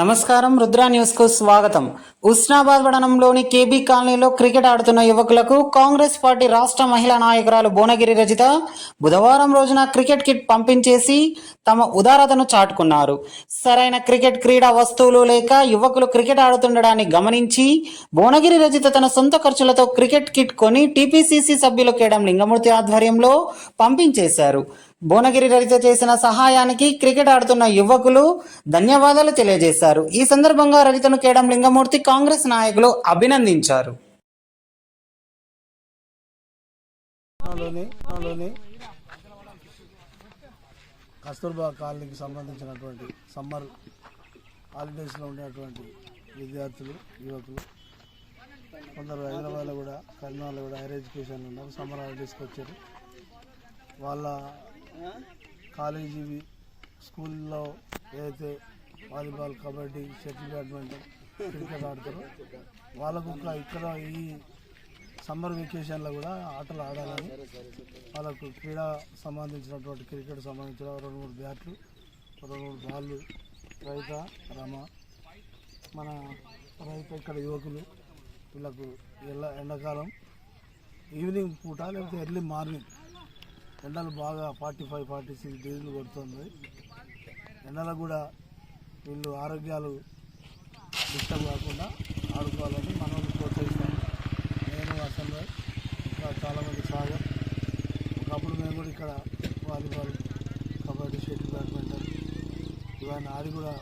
నమస్కారం రుద్రా న్యూస్కు స్వాగతం. ఉస్నాబాద్ పట్టణంలోని కేబీ కాలనీలో క్రికెట్ ఆడుతున్న యువకులకు కాంగ్రెస్ పార్టీ రాష్ట్ర మహిళా నాయకురాలు భువనగిరి రజిత బుధవారం రోజున క్రికెట్ కిట్ పంపించేసి తమ ఉదారతను చాటుకున్నారు. సరైన క్రికెట్ క్రీడా వస్తువులు లేక యువకులు క్రికెట్ ఆడుతుండడాన్ని గమనించి భువనగిరి రజిత తన సొంత ఖర్చులతో క్రికెట్ కిట్ కొని టీపీసీసీ సభ్యులు కేడం లింగమూర్తి ఆధ్వర్యంలో పంపించేశారు. భువనగిరి లలిత చేసిన సహాయానికి క్రికెట్ ఆడుతున్న యువకులు ధన్యవాదాలు తెలియజేశారు. ఈ సందర్భంగా లలితను కేడం లింగమూర్తి కాంగ్రెస్ నాయకులు అభినందించారు. కస్తూర్బా కాలనీకి సంబంధించినటువంటి సమ్మర్ హాలిడేస్లో ఉండేటువంటి విద్యార్థులు యువకులు. కొందరు హైదరాబాద్లో కూడా కరీంనగర్లో కూడా హైయర్ ఎడ్యుకేషన్ ఉన్నారు. సమ్మర్ హాలిడేస్కి వచ్చారు. వాళ్ళ కాలేజీవి స్కూల్లో ఏదైతే volleyball kabaddi shuttle badminton cricket ఆడతారో వాళ్ళకు ఇక్కడ ఈ సమ్మర్ వెకేషన్లో కూడా ఆటలు ఆడాలని వాళ్ళకు క్రీడా సంబంధించినటువంటి క్రికెట్ సంబంధించిన రెండు మూడు బ్యాట్లు రెండు మూడు బాళ్ళు రైత రమ. మన రైత ఇక్కడ యువకులు వీళ్ళకు ఎల్ల ఎండాకాలం ఈవినింగ్ పూట లేకపోతే ఎర్లీ మార్నింగ్ ఎండలు బాగా ఫార్టీ ఫైవ్ ఫార్టీ సిక్స్ డిగ్రీలు కొడుతుంది. ఎండలకు కూడా వీళ్ళు ఆరోగ్యాలు డిస్టర్బ్ కాకుండా ఆడుకోవాలని మనం ప్రోత్సహిస్తాం. నేను అసలు ఇంకా చాలామంది సాగర్ ఒకప్పుడు మేము కూడా ఇక్కడ వాలీబాల్ కబడ్డీ షటిల్ బ్యాడ్మింటన్ ఇవన్నీ ఆడి కూడా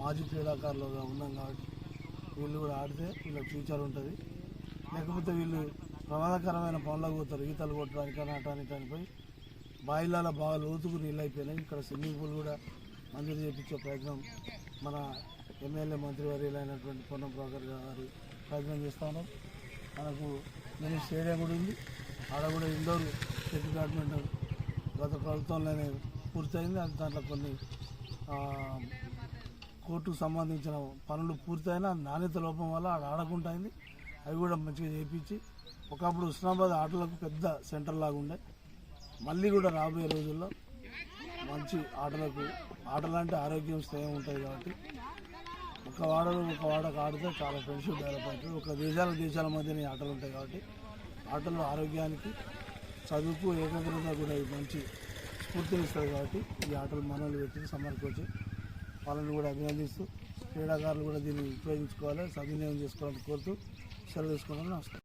మాజీ క్రీడాకారులుగా ఉన్నాం కాబట్టి వీళ్ళు కూడా ఆడితే వీళ్ళ ఫ్యూచర్ ఉంటుంది. లేకపోతే వీళ్ళు ప్రమాదకరమైన పనులకు పోతారు ఈతలు కొట్టడానికి నాటానికి దానిపై బాయిలాల బాగా లోతుకు నీళ్ళు అయిపోయినాయి ఇక్కడ స్విమ్మింగ్ పూల్ కూడా మంజూరు చేయించే ప్రయత్నం మన ఎమ్మెల్యే మంత్రివర్యులైనటువంటి పొన్నం ప్రభాకర్ గారి ప్రయత్నం చేస్తాను మనకు మినీ స్టేడియం కూడా ఉంది. ఆడ కూడా ఇండోర్ షటిల్ బ్యాడ్మింటన్ గత ప్రభుత్వంలోనే పూర్తయింది. అది దాంట్లో కొన్ని కోర్టుకు సంబంధించిన పనులు పూర్తయినా నాణ్యత లోపం వల్ల ఆడ ఆడకుండా అయింది. అవి కూడా మంచిగా చేయించి ఒకప్పుడు ఉస్నాబాద్ ఆటలకు పెద్ద సెంటర్ లాగా ఉండే. మళ్ళీ కూడా రాబోయే రోజుల్లో మంచి ఆటలకు ఆటలు అంటే ఆరోగ్యం స్థాయి ఉంటుంది కాబట్టి ఒక వాడలో ఒక వాడకు ఆడితే చాలా ఫ్రెండ్షిప్ డెవలప్ అవుతుంది. ఒక దేశాల దేశాల మధ్యన ఆటలు ఉంటాయి కాబట్టి ఆటలు ఆరోగ్యానికి చదువుకు ఏకాగ్రత కూడా మంచి స్ఫూర్తినిస్తుంది కాబట్టి ఈ ఆటలు మనల్ని పెట్టి సమ్మర్కి వాళ్ళని కూడా అభినందిస్తూ క్రీడాకారులు కూడా దీన్ని ఉపయోగించుకోవాలి సద్వినియోగం చేసుకోవాలని కోరుతూ సెలవు తీసుకోవాలని నమస్కారం.